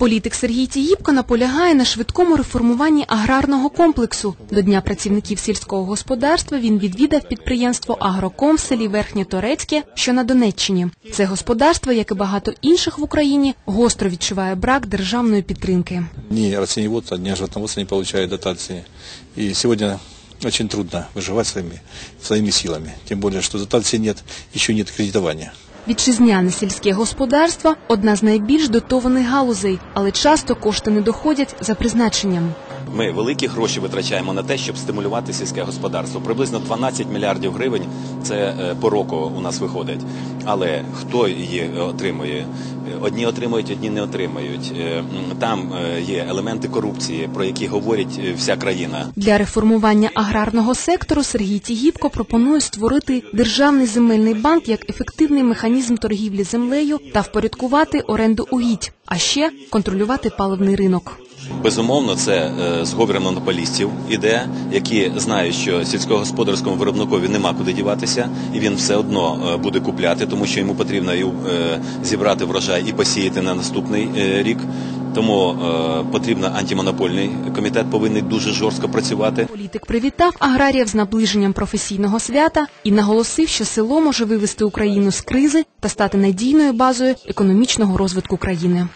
Політик Сергій Тіїпко наполягає на швидкому реформуванні аграрного комплексу. До Дня працівників сільського господарства він відвідав підприємство Агроком в селі Верхнє Торецьке, що на Донеччині. Це господарство, як і багато інших в Україні, гостро відчуває брак державної підтримки. Ни растениеводство, ни животноводство не получает дотации. И сегодня очень трудно выживать своими, своими силами. Тем более, что дотации нет, еще нет кредитования. Вітчизняне сільське господарство одна з найбільш дотованих галузей, але часто кошти не доходять за призначенням. Ми великі гроші витрачаємо на те, щоб стимулювати сільське господарство. Приблизно 12 мільярдів гривень це е, по року у нас виходить. Але хто її отримує? Одні отримують, одні не отримують. Е, Там е, є елементи корупції, про які говорить вся країна. Для реформування аграрного сектору Сергій Тігіпко пропонує створити державний земельний банк як ефективний механізм торгівлі землею та впорядкувати оренду угідь, а ще контролювати паливний ринок. Безумовно, це е, зговір монополістів іде, які знають, що сільськогосподарському виробникові нема куди діватися, і він все одно е, буде купляти, тому що йому потрібно е, зібрати врожай і посіяти на наступний рік. Тому е, потрібно антимонопольний комітет повинен дуже жорстко працювати. Політик привітав аграріїв з наближенням професійного свята і наголосив, що село може вивести Україну з кризи та стати надійною базою економічного розвитку країни.